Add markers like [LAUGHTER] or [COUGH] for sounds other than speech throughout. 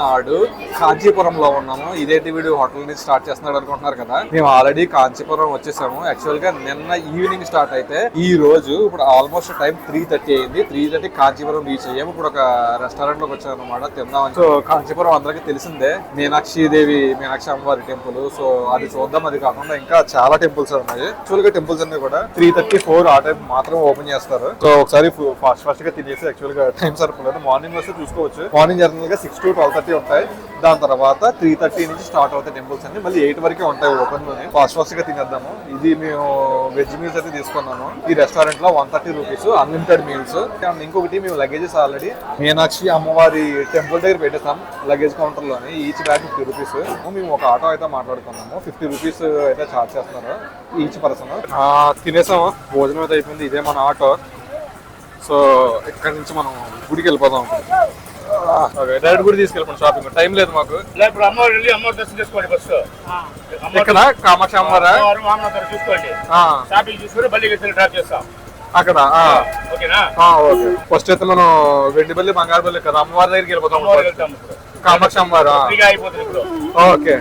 Hello Tamil Nadu కాంచీపురంలో ఉన్నాము. ఇదేంటి వీడు హోటల్ని స్టార్ట్ చేస్తున్నాడు అనుకుంటున్నారు కదా. మేము ఆల్రెడీ కాంచీపురం వచ్చేసాము. యాక్చువల్గా నిన్న ఈవినింగ్ స్టార్ట్ అయితే ఈ రోజు ఇప్పుడు ఆల్మోస్ట్ టైం త్రీ థర్టీ అయింది. త్రీ థర్టీ కాంచీపురం రీచ్ అయ్యాము. ఇప్పుడు ఒక రెస్టారెంట్లోకి వచ్చాను అనమాట తిందామని. సో కాంచీపురం అందరికీ తెలిసిందే. మీనాక్షి దేవి మీనాక్షి అమ్మవారి టెంపుల్ సో అది చూద్దాం. అది కాకుండా ఇంకా చాలా టెంపుల్స్ ఉన్నాయి. యాక్చువల్గా టెంపుల్స్ అన్ని కూడా త్రీ థర్టీ ఫోర్ ఆ టైం మాత్రం ఓపెన్ చేస్తారు. సో ఒకసారి ఫాస్ట్ ఫాస్ట్గా తినేసి యాక్చువల్గా టైం సరిపోలేదు. మార్నింగ్ వస్తే చూసుకోవచ్చు. మార్నింగ్ జనరల్గా సిక్స్ టు ట్వెల్వ్ థర్టీ ఉంటాయి దాని తర్వాత త్రీ థర్టీ నుంచి స్టార్ట్ అవుతాయి టెంపుల్స్ అన్ని. మళ్ళీ ఎయిట్ వరకే ఉంటాయి ఓపెన్లోనే. ఫాస్ట్ ఫాస్ట్గా తినేద్దాము. ఇది మేము వెజ్ మీల్స్ అయితే తీసుకున్నాము. ఈ రెస్టారెంట్లో one thirty rupees unlimited meals and ఇంకొకటి మేము లగేజెస్ ఆల్రెడీ మీనాక్షి అమ్మవారి టెంపుల్ దగ్గర పెట్టేస్తాం లగేజ్ కౌంటర్లోని. ఈచ్ బ్యాగ్ ఫిఫ్టీ రూపీస్ మేము ఒక ఆటో అయితే మాట్లాడుకున్నాము. ఫిఫ్టీ రూపీస్ అయితే ఛార్జ్ చేస్తున్నారు ఈచ్ పర్సన్ తినేసాము. భోజనం అయితే అయిపోయింది. ఇదే మన ఆటో. సో ఇక్కడ నుంచి మనం గుడికి వెళ్ళిపోదాం ఓకే డైరెక్ట్ తీసుకెళ్ళిపోండి షాపింగ్ టైం లేదు మాకు. ఇప్పుడు అమ్మవారు వెళ్ళి అమ్మవారి దర్శనం చేసుకోండి బస్సు ఇక్కడ కామాక్షి అమ్మవారా? చూసుకోండి. షాపింగ్ చూసుకుని మళ్ళీ ఇద్దరు డ్రాప్ చేస్తాం. అక్కడ? ఓకేనా? ఓకే. ఫస్ట్ అయితే మనం వెండిపల్లి బంగారుపల్లి కదా అమ్మవారి దగ్గరికి వెళ్ళిపోతాం కామాక్షి అమ్మవారా? ఓకే.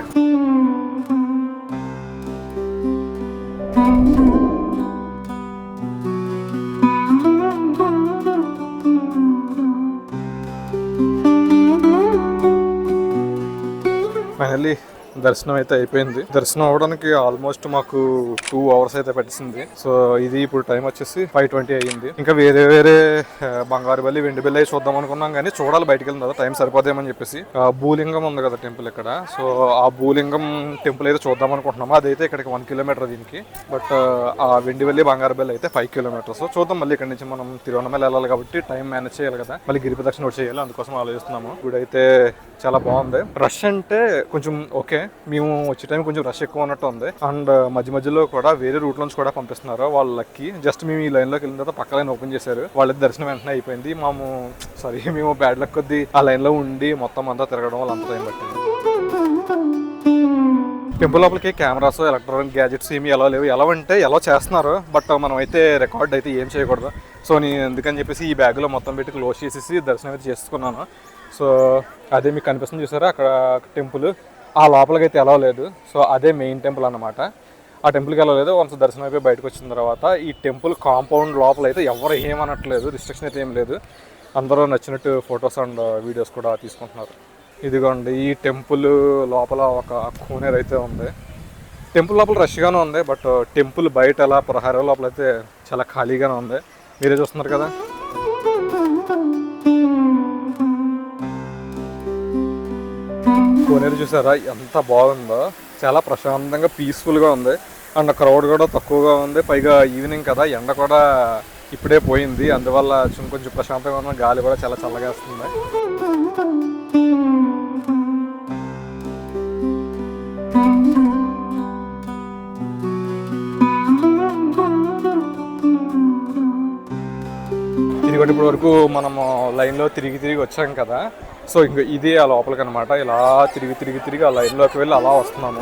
ఫైనల్లీ దర్శనం అయితే అయిపోయింది. దర్శనం అవ్వడానికి ఆల్మోస్ట్ మాకు టూ అవర్స్ అయితే పట్టింది. సో ఇది ఇప్పుడు టైం వచ్చేసి ఫైవ్ ట్వంటీ అయ్యింది. ఇంకా వేరే వేరే బంగారు బల్లి వెండి బల్లి చూద్దాం అనుకున్నాం కానీ చూడాలి బయటకు వెళ్ళిన తర్వాత టైం సరిపోదేమని చెప్పేసి. ఆ, భూలింగం ఉంది కదా టెంపుల్ ఇక్కడ. సో ఆ భూలింగం టెంపుల్ అయితే చూద్దాం అనుకుంటున్నాము. అదైతే ఇక్కడికి వన్ కిలోమీటర్ దీనికి. బట్ ఆ వెండి బల్లి బంగారు బల్లి అయితే ఫైవ్ కిలోమీటర్స్ చూద్దాం మళ్ళీ ఇక్కడ నుంచి మనం తిరువన్నమల వెళ్ళాలి కాబట్టి టైం మేనేజ్ చేయాలి కదా. మళ్ళీ గిరి ప్రదక్షిణ చేయాలి. అందుకోసం ఆలోచిస్తున్నాము. గుడి అయితే చాలా బాగుంది. రష్ అంటే కొంచెం ఓకే. మేము వచ్చే టైం కొంచెం రష్ ఎక్కువ ఉన్నట్టు ఉంది. అండ్ uh, మధ్య మధ్యలో కూడా వేరే రూట్ నుంచి కూడా పంపిస్తున్నారు. వాళ్ళకి జస్ట్ మేము ఈ లైన్లోకి వెళ్ళిన తర్వాత పక్క లైన్ ఓపెన్ చేశారు. వాళ్ళకి దర్శనం వెంటనే అయిపోయింది. మాము సారీ [LAUGHS] మేము బ్యాడ్ లక్ కొద్దీ ఆ లైన్లో ఉండి మొత్తం అంతా తిరగడం వల్ల అంత టైం పట్టింది. టెంపుల్ లోపలికి కెమెరాస్ ఎలక్ట్రానిక్ గ్యాజెట్స్ ఏమి ఎలా లేవు ఎలా అంటే ఎలా చేస్తున్నారు. బట్ మనం అయితే రికార్డ్ అయితే ఏం చేయకూడదు. సో నేను ఎందుకని చెప్పేసి ఈ బ్యాగ్లో మొత్తం పెట్టి క్లోజ్ చేసేసి దర్శనం అయితే చేసుకున్నాను. సో అదే మీకు కనిపిస్తుంది చూసారా? అక్కడ టెంపుల్ ఆ లోపలికి అయితే ఎలా లేదు. సో అదే మెయిన్ టెంపుల్ అన్నమాట. ఆ టెంపుల్కి వెళ్ళలేదు వన్స్ దర్శనం అయిపోయి బయటకు వచ్చిన తర్వాత ఈ టెంపుల్ కాంపౌండ్ లోపల అయితే ఎవరు ఏమనట్లేదు. రిస్ట్రిక్షన్ అయితే ఏం లేదు. అందరూ నచ్చినట్టు ఫొటోస్ అండ్ వీడియోస్ కూడా తీసుకుంటున్నారు. ఇదిగోండి ఈ టెంపుల్ లోపల ఒక కోనేరు అయితే ఉంది. టెంపుల్ లోపల రష్గానే ఉంది బట్ టెంపుల్ uh, బయట అలా ప్రహారం లోపల అయితే చాలా ఖాళీగానే ఉంది. మీరే చూస్తున్నారు కదా? కోనేరు చూసారా? ఎంత బాగుందో. చాలా ప్రశాంతంగా పీస్ఫుల్గా ఉంది. అండ్ క్రౌడ్ కూడా తక్కువగా ఉంది. పైగా ఈవినింగ్ కదా. ఎండ కూడా ఇప్పుడే పోయింది. అందువల్ల కొంచెం కొంచెం ప్రశాంతంగా ఉన్న గాలి కూడా చాలా చల్లగా వస్తుంది. ఇదిగోటి ఇప్పటి వరకు మనము లైన్లో తిరిగి తిరిగి వచ్చాం కదా. సో ఇంక ఇది ఆ లోపలికి అనమాట ఇలా తిరిగి తిరిగి తిరిగి ఆ లైన్లోకి వెళ్ళి అలా వస్తున్నాము.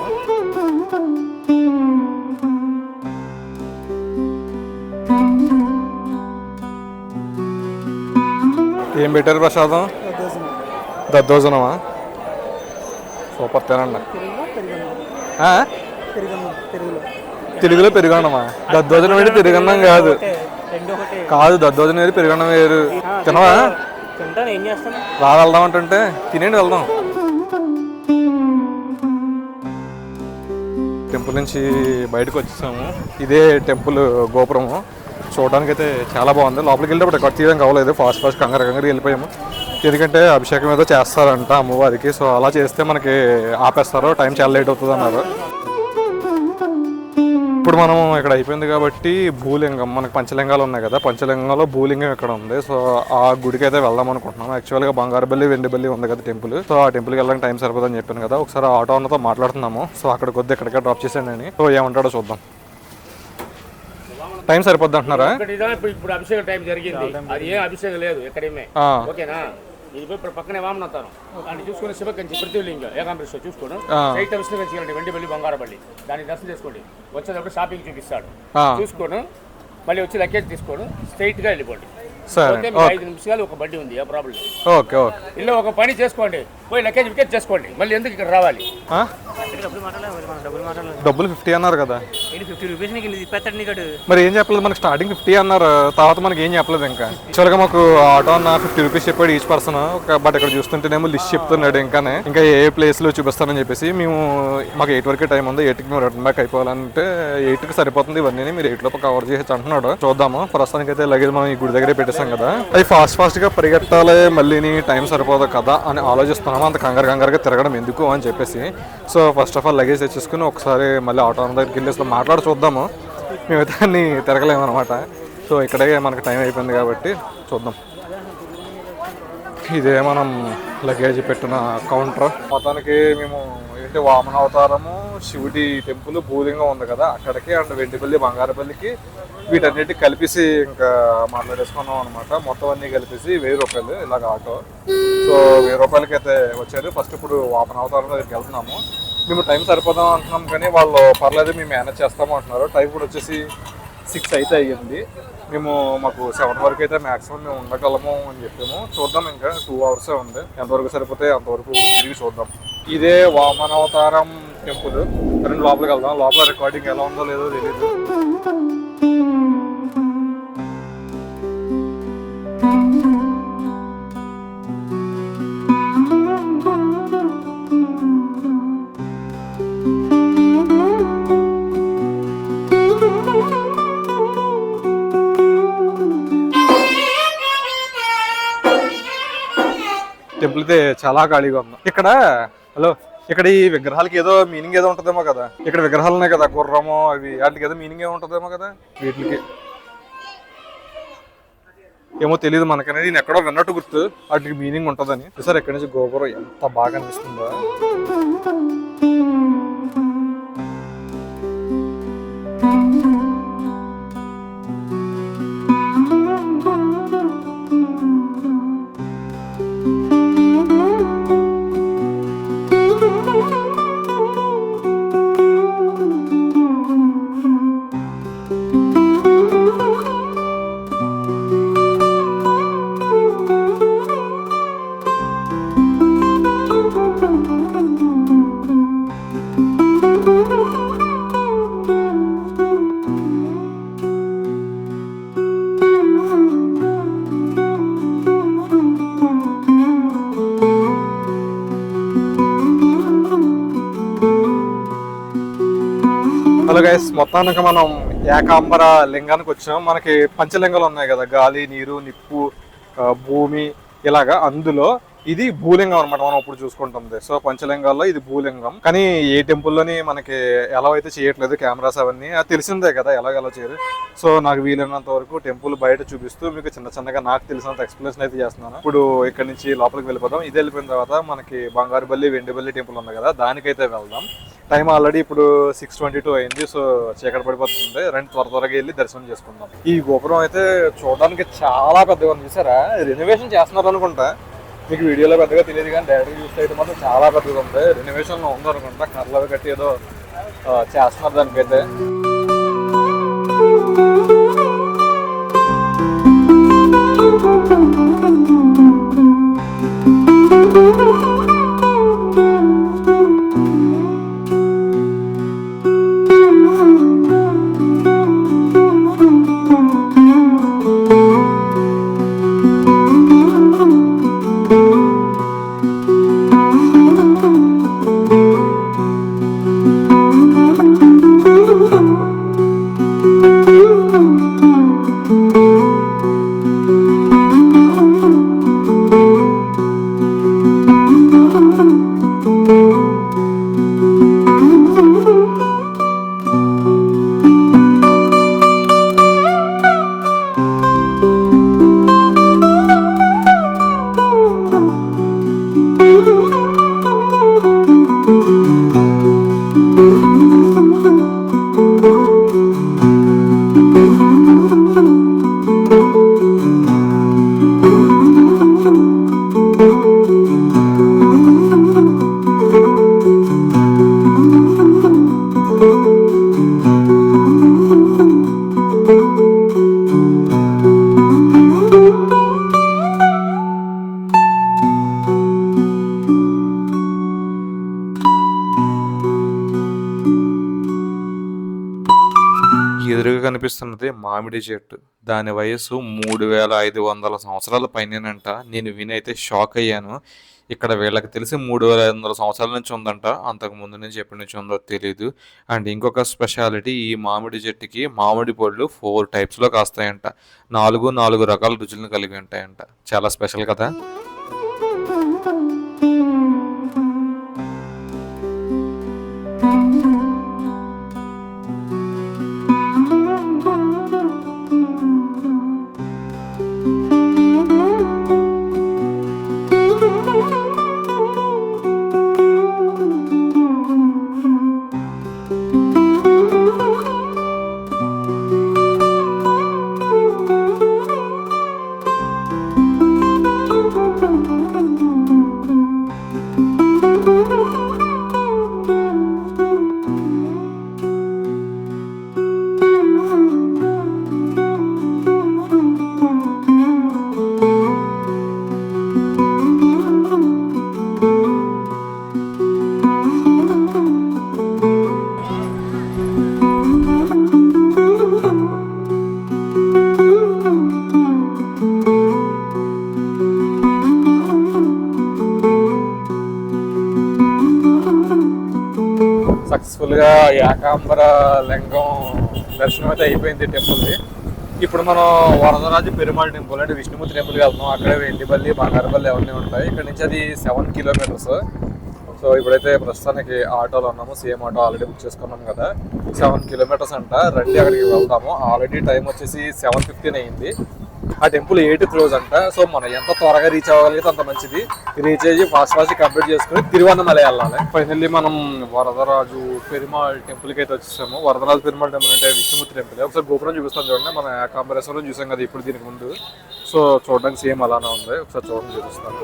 ఏం పెట్టారు ప్రసాదం? దద్దోజనమా? సూపర్ తినండి? తెలుగులో పెరుగన్నమా? దద్దోజనం ఏంటి పెరుగన్నం కాదు. కాదు దద్దోజనం వేరు పెరుగన్నం వేరు తినవా? తింటాను ఏం చేస్తాను రా వెళ్దాం అంటుంటే తినేయండి వెళ్దాం. టెంపుల్ నుంచి బయటకు వచ్చేసాము. ఇదే టెంపుల్ గోపురము. చూడడానికి అయితే చాలా బాగుంది. లోపలికి వెళ్ళేటప్పుడు రికార్డ్ తీయడం కావలేదు ఫాస్ట్ ఫాస్ట్ కంగారు కంగారు వెళ్ళిపోయాము. ఎందుకంటే అభిషేకం ఏదో చేస్తారంట అమ్మవారికి. సో అలా చేస్తే మనకి ఆపేస్తారు. టైం చాలా లేట్ అవుతుంది అన్నారు. ఇప్పుడు మనం ఇక్కడ అయిపోయింది కాబట్టి భూలింగం మనకి పంచలింగాలు ఉన్నాయి కదా పంచలింగంలో భూలింగం ఇక్కడ ఉంది. సో ఆ గుడికి అయితే వెళ్దాం అనుకుంటున్నాం. యాక్చువల్గా బంగారు బల్లి వెండి బల్లి ఉంది కదా టెంపుల్ సో ఆ టెంపుల్కి వెళ్ళడానికి టైం సరిపోదని చెప్పాను కదా. ఒకసారి ఆటో అన్నతో మాట్లాడుతున్నాము. సో అక్కడ కొద్ది ఎక్కడికి డ్రాప్ చేసానని సో ఏమంటాడో చూద్దాం. టైం సరిపోద్ది అంటున్నారా? ఇక్కడ ఇదా ఇప్పుడు అభిషేక టైం జరిగింది. అది ఏం అభిషేకం లేదు ఎక్కడేమే. ఆ, ఓకేనా? ఇది పోయి ఇప్పుడు పక్కనే వామనతాను దాన్ని చూసుకుని శివకంచి పృథ్వీలింగం ఏకాంబరేశ్వర చూసుకోను. ఆ. సైట్ విష్ణుకంచి వెళ్ళండి వెండి బల్లి బంగారు బల్లి. దాన్ని దర్శనం చేసుకోండి. వచ్చేటప్పుడు షాపింగ్ చూపిస్తాడు. చూసుకోను. మళ్ళీ వచ్చి లగేజ్ తీసుకోను. స్ట్రైట్గా వెళ్ళిపోండి. సరే, ఐదు నిమిషాలు ఒక బండి ఉంది ఏ ప్రాబ్లం లేదు. Okay okay. ఇల్లు ఒక పని చేసుకోండి. పోయి లగేజ్ వికెట్ చేసుకోండి. మళ్ళీ ఎందుకు ఇక్కడ రావాలి? డబ్బులు ఫిఫ్టీ అన్నారు కదా. ఫిఫ్టీ రూపీస్ నీకు నీకు మరి ఏం చెప్పలేదు మనకి స్టార్టింగ్ ఫిఫ్టీ అన్నారు. తర్వాత మనకి ఏం చెప్పలేదు ఇంకా. యాక్చువల్గా మాకు ఆటో అన్న ఫిఫ్టీ రూపీస్ చెప్పాడు ఈచ్ పర్సన్ బట్ ఇక్కడ చూస్తుంటేనేమో లిస్ట్ చెప్తున్నాడు ఇంకానే. ఇంకా ఏ ప్లేస్లో చూపిస్తానని చెప్పేసి మేము మాకు ఎయిట్ వరకే టైం ఉంది. ఎయిట్కి మేము రిటర్న్ బ్యాక్ అయిపోవాలంటే ఎయిట్కి సరిపోతుంది ఇవన్నీ మీరు ఎయిట్ లోపు కవర్ చేసి అంటున్నాడు. చూద్దాము. ప్రస్తుతానికి అయితే లగేజ్ మనం ఈ గుడి దగ్గరే పెట్టేసాం కదా. అది ఫాస్ట్ ఫాస్ట్గా పరిగెట్టాలి మళ్ళీ టైం సరిపోదు కదా అని ఆలోచిస్తున్నాము. అంత కంగారు కంగారుగా తిరగడం ఎందుకు అని చెప్పేసి. So first of all luggage తెచ్చేసుకుని ఒకసారి మళ్ళీ ఆటో దగ్గరికి వెళ్ళి అసలు మాట్లాడి చూద్దాము. మేమైతే అన్ని తిరగలేము అనమాట సో ఇక్కడే మనకి టైం అయిపోయింది కాబట్టి చూద్దాం. ఇదే మనం లగేజ్ పెట్టిన కౌంటర్ మొత్తానికి మేము ఏంటి వామన అవతారము శివుడి టెంపుల్ భూలింగం ఉంది కదా అక్కడికి అండ్ వెండిపల్లి బంగారపల్లికి వీటన్నిటి కలిపేసి ఇంకా మాట్లాడేసుకున్నాం అనమాట మొత్తం అన్ని కలిపేసి వెయ్యి రూపాయలు ఇలాగ ఆటో. సో వెయ్యి రూపాయలకి అయితే వచ్చారు. ఫస్ట్ ఇప్పుడు వామన అవతారం దగ్గరికి వెళ్తున్నాము. మేము టైం సరిపోదాం అంటున్నాం కానీ వాళ్ళు పర్లేదు మేము మేనేజ్ చేస్తాము అంటున్నారు. టైం కూడా వచ్చేసి సిక్స్ అయితే అయ్యింది. మేము మాకు సెవెన్ వరకు అయితే మాక్సిమం మేము ఉండగలము అని చెప్పాము. చూద్దాం ఇంకా టూ అవర్సే ఉంది. ఎంతవరకు సరిపోతే అంతవరకు తిరిగి చూద్దాం. ఇదే వామనావతారం టెంపుల్. రెండు లోపలికి వెళ్దాం. లోపల రికార్డింగ్ ఎలా ఉందో లేదో తెలియదు టెంపుల్ అయితే చాలా ఖాళీగా ఉంది ఇక్కడ హలో ఇక్కడ ఈ విగ్రహాలకి ఏదో మీనింగ్ ఏదో ఉంటుందేమో కదా. ఇక్కడ విగ్రహాలు ఉన్నాయి కదా గుర్రము అవి వాటికి ఏదో మీనింగ్ ఏమి ఉంటుందేమో కదా. వీటికి. ఏమో తెలియదు మనకనే నేను ఎక్కడో విన్నట్టు గుర్తు వాటికి మీనింగ్ ఉంటుందని. సార్ ఎక్కడి నుంచి గోపురం ఎంత బాగా అనిపిస్తుందో. గైస్ మొత్తానికి మనం ఏకాంబర లింగానికి వచ్చాం మనకి పంచలింగాలు ఉన్నాయి కదా. గాలి నీరు నిప్పు భూమి ఇలాగా అందులో ఇది భూలింగం అనమాట మనం ఇప్పుడు చూసుకుంటుంది. సో పంచలింగాల్లో ఇది భూలింగం. కానీ ఏ టెంపుల్లోని మనకి ఎలా అయితే చేయట్లేదు కెమెరాస్ అవన్నీ. అది తెలిసిందే కదా ఎలాగెలా ఎలా చేయరు. సో నాకు వీలైనంత వరకు టెంపుల్ బయట చూపిస్తూ మీకు చిన్న చిన్నగా నాకు తెలిసినంత ఎక్స్ప్లెనేషన్ అయితే చేస్తున్నాను. ఇప్పుడు ఇక్కడ నుంచి లోపలికి వెళ్ళిపోదాం. ఇది వెళ్ళిపోయిన తర్వాత మనకి బంగారుబల్లి వెండిబల్లి టెంపుల్ ఉంది కదా. దానికైతే వెళ్దాం. టైం ఆల్రెడీ ఇప్పుడు సిక్స్ ట్వంటీ టూ అయింది సో చీకటి పడిపోతుంది. రెండు త్వర త్వరగా వెళ్ళి దర్శనం చేసుకుందాం. ఈ గోపురం అయితే చూడడానికి చాలా పెద్దగా ఉంది. చూసారా? రెనోవేషన్ చేస్తున్నారు అనుకుంటా. మీకు వీడియోలో పెద్దగా తెలియదు కానీ డైరెక్ట్గా చూస్తే అయితే మాత్రం చాలా పెద్దగా ఉంది. రెనోవేషన్లో ఉందనుకుంటా కర్రలు అవి కట్టి ఏదో చేస్తున్నారు దానికైతే. ఎదురుగా కనిపిస్తున్నది మామిడి చెట్టు. దాని వయసు మూడు వేల ఐదు వందల సంవత్సరాల పైనేనంట. నేను విని అయితే షాక్ అయ్యాను. ఇక్కడ వీళ్ళకి తెలిసి మూడు వేల ఐదు వందల సంవత్సరాల నుంచి ఉందంట. అంతకు ముందు నుంచి ఎప్పటి నుంచి ఉందో తెలియదు అండ్ ఇంకొక స్పెషాలిటీ ఈ మామిడి చెట్టుకి మామిడి పళ్ళు ఫోర్ టైప్స్లో కాస్తాయంట. నాలుగు నాలుగు రకాల రుచులను కలిగి ఉంటాయంట. చాలా స్పెషల్ కదా? ఏకాంబర లింగం దర్శనం అయితే అయిపోయింది టెంపుల్ది. ఇప్పుడు మనం వరదరాజు పెరుమాళ్ టెంపుల్ అంటే విష్ణుమూర్తి టెంపుల్కి వెళ్తున్నాం. అక్కడే వెండిపల్లి బంగారపల్లి అవన్నీ ఉంటాయి. ఇక్కడ నుంచి అది సెవెన్ కిలోమీటర్స్ సో ఇప్పుడైతే ప్రస్తుతానికి ఆటోలో ఉన్నాము. సేమ్ ఆటో ఆల్రెడీ బుక్ చేసుకున్నాం కదా. సెవెన్ కిలోమీటర్స్ అంట. రండి అక్కడికి వెళ్తాము. ఆల్రెడీ టైం వచ్చేసి సెవెన్ ఫిఫ్టీన్ అయింది. ఆ టెంపుల్ ఎయిట్ క్లోజ్ అంట. సో మనం ఎంత త్వరగా రీచ్ అవ్వగలిగితే అంత మంచిది. రీచ్ అయ్యి ఫాస్ట్ ఫాస్ట్ కంప్లీట్ చేసుకుని తిరువన్నమలై వెళ్ళాలి. ఫైనల్లీ మనం వరదరాజు పెరుమాళ్ టెంపుల్కి అయితే వచ్చేసాము. వరదరాజు పెరుమాళ్ టెంపుల్ అంటే విష్ణుమూర్తి టెంపుల్ ఒకసారి గోపురం చూపిస్తాను చూడండి. మన కాంబరేశ్వరం చూసాం కదా ఇప్పుడు దీనికి ముందు. సో చూడడానికి సేమ్ అలానే ఉంది. ఒకసారి చూడండి చూపిస్తాను.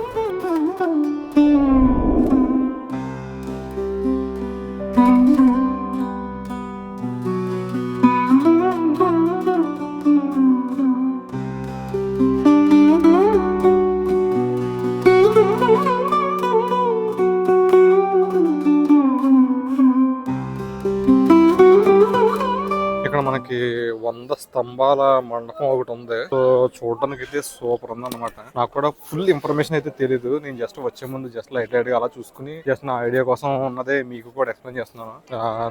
ఇక్కడ మనకి వంద స్తంభాల మండపం ఒకటి ఉంది. సో చూడడానికి అయితే సూపర్ ఉంది అనమాట నాకు కూడా ఫుల్ ఇన్ఫర్మేషన్ అయితే తెలియదు నేను జస్ట్ వచ్చే ముందు జస్ట్ లైట్ లైట్గా అలా చూసుకుని జస్ట్ నా ఐడియా కోసం ఉన్నదే మీకు కూడా ఎక్స్ప్లెయిన్ చేస్తున్నాను.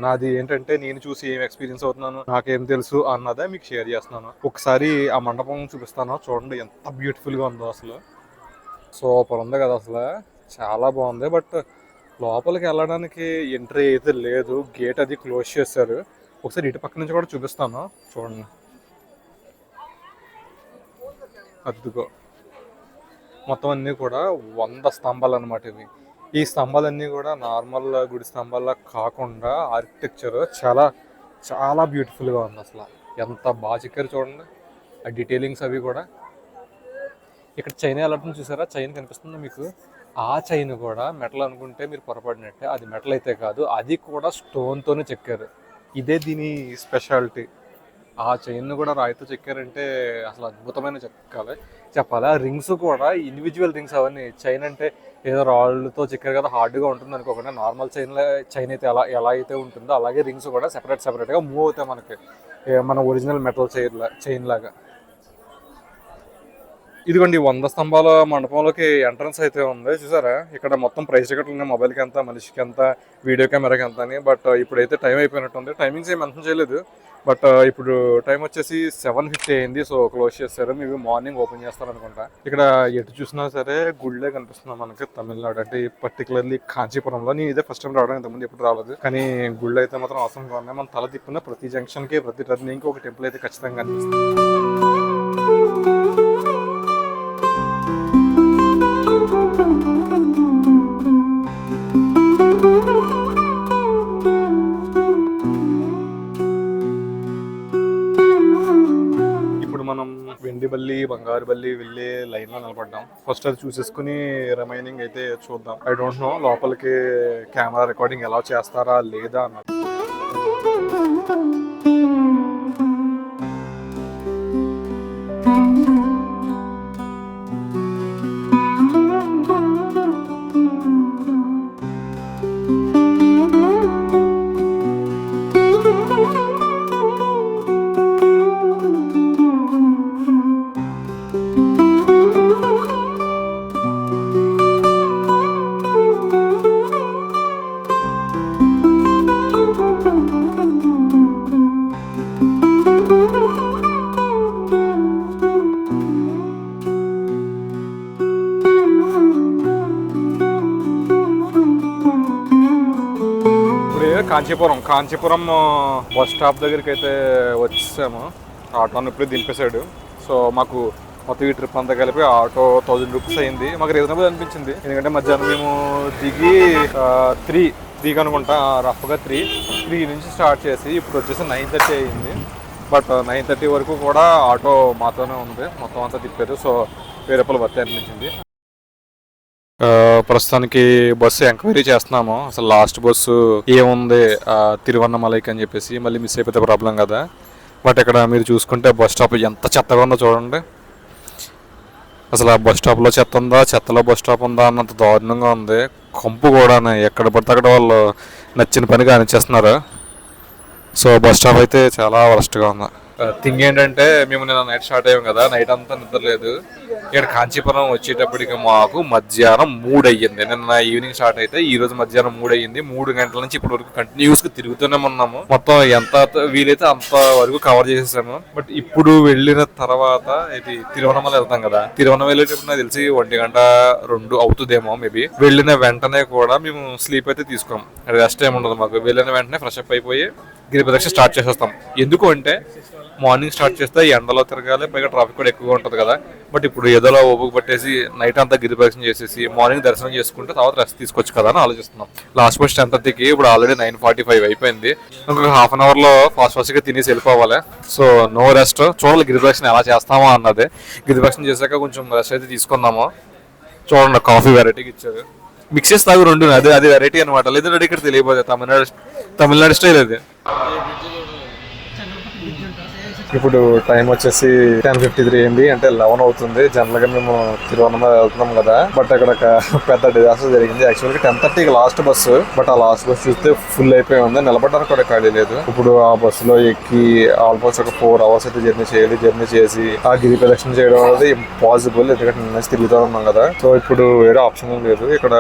నాది ఏంటంటే నేను చూసి ఏం ఎక్స్పీరియన్స్ అవుతున్నాను నాకేం తెలుసు అన్నదే మీకు షేర్ చేస్తున్నాను. ఒకసారి ఆ మండపం చూపిస్తాను. చూడండి ఎంత బ్యూటిఫుల్గా ఉందో అసలు. సూపర్ ఉంది కదా అసలు. చాలా బాగుంది. బట్ లోపలికి వెళ్ళడానికి ఎంట్రీ అయితే లేదు. గేట్ అది క్లోజ్ చేశారు. ఒకసారి ఇటు పక్క నుంచి కూడా చూపిస్తాను. చూడండి. అద్దుకో మొత్తం అన్నీ కూడా వంద స్తంభాలు అనమాట ఇవి. ఈ స్తంభాలన్నీ కూడా నార్మల్ గుడి స్తంభాల్లో కాకుండా ఆర్కిటెక్చర్ చాలా చాలా బ్యూటిఫుల్గా ఉంది అసలు. ఎంత బాగా చెక్కారు చూడండి. ఆ డీటెయిలింగ్స్ అవి కూడా. ఇక్కడ చైన్ వెళ్ళటం చూసారా? చైన్ కనిపిస్తుంది మీకు. ఆ చైన్ కూడా మెటల్ అనుకుంటే మీరు పొరపడినట్టే అది మెటల్ అయితే కాదు. అది కూడా స్టోన్తోనే చెక్కారు. ఇదే దీని స్పెషాలిటీ. ఆ చైన్ కూడా రాయితో చెక్కారంటే అసలు అద్భుతమైన చెక్కాలి చెప్పాలి? ఆ రింగ్స్ కూడా ఇండివిజువల్ రింగ్స్ అవన్నీ. చైన్ అంటే ఏదో రాళ్ళతో చెక్కారు కదా హార్డ్గా ఉంటుంది అనుకోకుండా నార్మల్ చైన్ చైన్ అయితే ఎలా ఎలా అయితే ఉంటుందో అలాగే రింగ్స్ కూడా సెపరేట్ సెపరేట్గా మూవ్ అవుతాయి మనకి. మన ఒరిజినల్ మెటల్ చైన్ చైన్ లాగా ఇదిగోండి వంద స్తంభాల మండపంలోకి ఎంట్రన్స్ అయితే ఉంది. చూసారా? ఇక్కడ మొత్తం ప్రైస్ టికెట్లు ఉన్నాయి. మొబైల్కి ఎంత మనిషికి ఎంత వీడియో కెమెరాకి ఎంత అని. బట్ uh, ఇప్పుడైతే టైం అయిపోయినట్టుంది. టైమింగ్స్ ఏం మెన్షన్ చేయలేదు. బట్ uh, ఇప్పుడు టైం వచ్చేసి సెవెన్ ఫిఫ్టీ అయింది. సో క్లోజ్ చేస్తారు మేము మార్నింగ్ ఓపెన్ చేస్తారు అనుకుంటా ఇక్కడ ఎటు చూసినా సరే గుళ్ళే కనిపిస్తుంది మనకి. తమిళనాడు అంటే పర్టికులర్లీ కాంచీపురంలో. నేను ఇదే ఫస్ట్ టైం రావడం ఇంతకుముందు ఎప్పుడు రాలేదు. కానీ గుళ్ళు అయితే మాత్రం అవసరంగా ఉన్నాయి. మనం తల తిప్పిన ప్రతి జంక్షన్కి ప్రతి టర్నింగ్కి ఒక టెంపుల్ అయితే ఖచ్చితంగా కనిపిస్తుంది. ఇప్పుడు మనం బల్లి బంగారు బల్లి వెళ్ళే లైన్లో నిలబడ్డాం. ఫస్ట్ అది చూసేసుకుని రిమైనింగ్ అయితే చూద్దాం. ఐ డోంట్ నో లోపలికి కెమెరా రికార్డింగ్ ఎలా చేస్తారా లేదా అన్నది. కాంచీపురం. కాంచీపురం బస్ స్టాప్ దగ్గరికి అయితే వచ్చేసాము ఆటోని ఇప్పుడు దింపేశాడు. సో మాకు మొత్తం ఈ ట్రిప్ అంతా కలిపి ఆటో థౌజండ్ రూపీస్ అయింది. మాకు రీజనబుల్ అనిపించింది. ఎందుకంటే మధ్యాహ్నం మేము దిగి త్రీ దిగి అనుకుంటా రఫ్గా త్రీ త్రీ నుంచి స్టార్ట్ చేసి ఇప్పుడు వచ్చేసి నైన్ థర్టీ అయింది. బట్ నైన్ థర్టీ వరకు కూడా ఆటో మాతోనే ఉంది. మొత్తం అంతా తిప్పారు సో వెయ్యి పలు వర్తి అనిపించింది. ప్రస్తుతానికి బస్సు ఎంక్వైరీ చేస్తున్నాము. అసలు లాస్ట్ బస్సు ఏముంది? తిరువన్నమలైకి అని చెప్పేసి మళ్ళీ మిస్ అయిపోతే ప్రాబ్లం కదా. బట్ ఇక్కడ మీరు చూసుకుంటే బస్ స్టాప్ ఎంత చెత్తగా ఉందో చూడండి. అసలు ఆ బస్ స్టాప్లో చెత్త ఉందా? చెత్తలో బస్ స్టాప్ ఉందా? అన్నంత దారుణంగా ఉంది. కంపు కూడా ఎక్కడ పడితే అక్కడ వాళ్ళు నచ్చిన పని కానిచ్చేస్తున్నారు. సో బస్ స్టాప్ అయితే చాలా వరస్ట్గా ఉంది. థింగ్ ఏంటంటే మేము నిన్న నైట్ స్టార్ట్ అయ్యాం కదా. నైట్ అంతా నిద్ర లేదు. ఇక్కడ కాంచీపురం వచ్చేటప్పటికి మాకు మధ్యాహ్నం మూడు అయ్యింది నిన్న ఈవినింగ్ స్టార్ట్ అయితే ఈ రోజు మధ్యాహ్నం మూడు అయ్యింది మూడు గంటల నుంచి ఇప్పటి వరకు కంటిన్యూస్గా తిరుగుతూనే ఉన్నాము. మొత్తం ఎంత వీలైతే అంత వరకు కవర్ చేసేసాము. బట్ ఇప్పుడు వెళ్ళిన తర్వాత ఇది తిరువనమల వెళ్తాం కదా. తిరువనమల వెళ్ళేటప్పుడు నాకు తెలిసి ఒంటి గంట రెండు అవుతుందేమో మేబీ వెళ్ళిన వెంటనే కూడా మేము స్లీప్ అయితే తీసుకోం. రెస్ట్ ఏమి ఉండదు మాకు. వెళ్ళిన వెంటనే ఫ్రెష్ అప్ అయిపోయి గిరి ప్రదక్షిణ స్టార్ట్ చేసేస్తాం. ఎందుకు అంటే మార్నింగ్ స్టార్ట్ చేస్తే ఎండలో తిరగాలి పైగా ట్రాఫిక్ కూడా ఎక్కువగా ఉంటుంది కదా. బట్ ఇప్పుడు ఏదోలా ఓపుకు పట్టేసి నైట్ అంతా గిరి చేసేసి మార్నింగ్ దర్శనం చేసుకుంటే తర్వాత రెస్ట్ తీసుకోవచ్చు కదా అని ఆలోచిస్తున్నాం. లాస్ట్ బస్ టెన్ థర్టీకి ఇప్పుడు ఆల్రెడీ నైన్ ఫార్టీ ఫైవ్ అయిపోయింది. ఇంకొక హాఫ్ అన్ అవర్లో ఫాస్ట్ ఫాస్ట్గా తినేసి వెళ్ళిపోవాలి. సో నో రెస్ట్ చూడాలి గిరి ఎలా చేస్తామో అన్నది. గిరి చేశాక కొంచెం రెస్ట్ అయితే తీసుకున్నాము చూడండి కాఫీ వెరైటీకి ఇచ్చారు. మిక్సెస్ తాగు రెండు అది అది వెరైటీ అనమాట లేదంటే ఇక్కడ తెలియపోతే తమిళనాడు తమిళనాడు స్టైల్ అది. ఇప్పుడు టైం వచ్చేసి టెన్ ఫిఫ్టీ త్రీ అయింది అంటే లెవెన్ అవుతుంది. జనరల్గా మేము తిరువన్నమ వెళ్తున్నాం కదా. బట్ అక్కడ ఒక [LAUGHS] పెద్ద డిజాస్టర్ జరిగింది. యాక్చువల్గా టెన్ థర్టీకి లాస్ట్ బస్సు బట్ ఆ లాస్ట్ బస్సు చూస్తే ఫుల్ అయిపోయి ఉంది. నిలబడడానికి కూడా ఖాళీ లేదు. ఇప్పుడు ఆ బస్సులో ఎక్కి ఆల్మోస్ట్ ఒక ఫోర్ అవర్స్ అయితే జర్నీ చేయాలి. జర్నీ చేసి ఆ గిరి ప్రదక్షిణ చేయడం అనేది ఇంపాసిబుల్ ఎందుకంటే నిన్న తిరుగుతూ ఉన్నాం కదా. సో ఇప్పుడు వేరే ఆప్షన్ లేదు. ఇక్కడ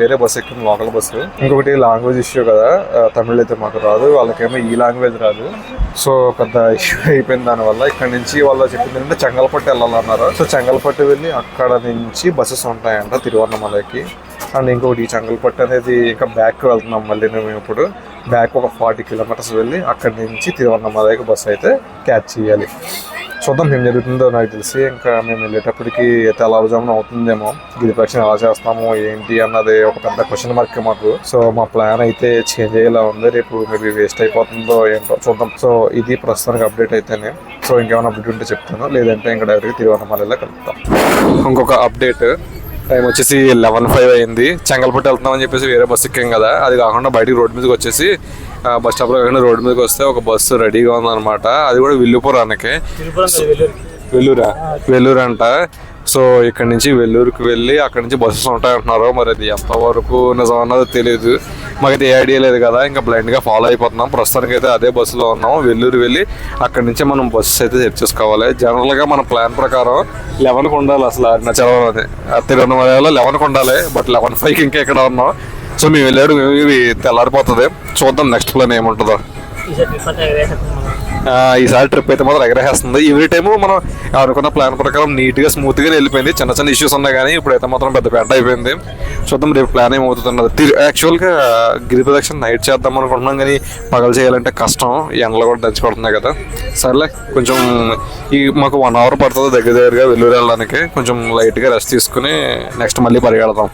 వేరే బస్సు ఎక్కింది లోకల్ బస్సు ఇంకొకటి లాంగ్వేజ్ ఇష్యూ కదా. తమిళ తమిళ్ అయితే మాకు రాదు. వాళ్ళకేమో ఈ లాంగ్వేజ్ రాదు. సో పెద్ద ఇష్యూ అయిపోయింది. దానివల్ల ఇక్కడ నుంచి వాళ్ళు చెప్పింది ఏంటంటే చెంగల్పట్టు వెళ్ళాలన్నారు. సో చెంగల్పట్టు వెళ్ళి అక్కడ నుంచి బస్సెస్ ఉంటాయంట తిరువన్నమలకి. అండ్ ఇంకొకటి చెంగల్పట్టు అనేది ఇంకా బ్యాక్ వెళ్తున్నాం మళ్ళీ మేము ఇప్పుడు. బ్యాక్ ఒక ఫార్టీ కిలోమీటర్స్ వెళ్ళి అక్కడి నుంచి తిరువన్నమలైకి బస్సు అయితే క్యాచ్ చేయాలి. చూద్దాం ఏం జరుగుతుందో నాకు తెలిసి. ఇంకా మేము వెళ్ళేటప్పటికి తెల్లవారుజామున అవుతుందేమో. గిరి ఎలా చేస్తామో ఏంటి అన్నది ఒక పెద్ద క్వశ్చన్ మార్క్ మాకు. సో మా ప్లాన్ అయితే చేంజ్ అయ్యేలా ఉంది. రేపు మేబీ వేస్ట్ అయిపోతుందో ఏంటో చూద్దాం. సో ఇది ప్రస్తుతానికి అప్డేట్ అయితేనే. సో ఇంకేమైనా అప్డేట్ ఉంటే చెప్తాను. లేదంటే ఇంకా డైరెక్ట్గా తిరువన్నమలలో కలుపుతాం ఇంకొక అప్డేట్ టైం వచ్చేసి లెవెన్ ఫైవ్ అయింది. చెంగల్పట్టు వెళ్తున్నాం అని చెప్పేసి వేరే బస్సు ఎక్కాం కదా. అది కాకుండా బయటికి రోడ్డు మీదకి వచ్చేసి బస్ స్టాప్లో కాకుండా రోడ్డు మీదకి వస్తే ఒక బస్సు రెడీగా ఉందన్నమాట. అది కూడా విల్లుపురానికి. వెల్లూరా? వెల్లూరు అంట సో ఇక్కడ నుంచి వెల్లూరుకి వెళ్ళి అక్కడ నుంచి బస్సెస్ ఉంటాయంటున్నారు. మరి అది ఎంతవరకు నిజం అన్నది తెలియదు మాకైతే ఏ ఐడియా లేదు కదా. ఇంకా బ్లైండ్గా ఫాలో అయిపోతున్నాం. ప్రస్తుతానికి అయితే అదే బస్సులో ఉన్నాం వెల్లూరు వెళ్ళి అక్కడ నుంచి మనం బస్సెస్ అయితే సెట్ చేసుకోవాలి. జనరల్గా మన ప్లాన్ ప్రకారం లెవెన్కి ఉండాలి అసలు అరుణాచలం అది తిరువనమలలో లెవెన్కి ఉండాలి. బట్ లెవెన్ ఫైవ్కి ఇంకా ఇక్కడ ఉన్నాం? సో మేము వెళ్ళాడు ఇవి తెల్లారిపోతుంది. చూద్దాం నెక్స్ట్ ప్లాన్ ఏముంటుందో. ఈసారి ట్రిప్ అయితే మాత్రం ఎగరేస్తుంది ఎవ్రీ టైము మనం అనుకున్న ప్లాన్ ప్రకారం నీట్గా స్మూత్గా వెళ్ళిపోయింది. చిన్న చిన్న ఇష్యూస్ ఉన్నాయి కానీ ఇప్పుడైతే మాత్రం పెద్ద పెద్ద అయిపోయింది. చూద్దాం రేపు ప్లాన్ ఏమవుతున్నది యాక్చువల్గా గిరి ప్రదక్షిణ నైట్ చేద్దాం అనుకుంటున్నాం కానీ పగలు చేయాలంటే కష్టం. ఎండలు కూడా దంచి కదా. సర్లే కొంచెం ఈ మాకు వన్ అవర్ పడుతుంది దగ్గర దగ్గరగా వెల్లూరు వెళ్ళడానికి. కొంచెం లైట్గా రెస్ట్ తీసుకుని నెక్స్ట్ మళ్ళీ పరిగెడదాం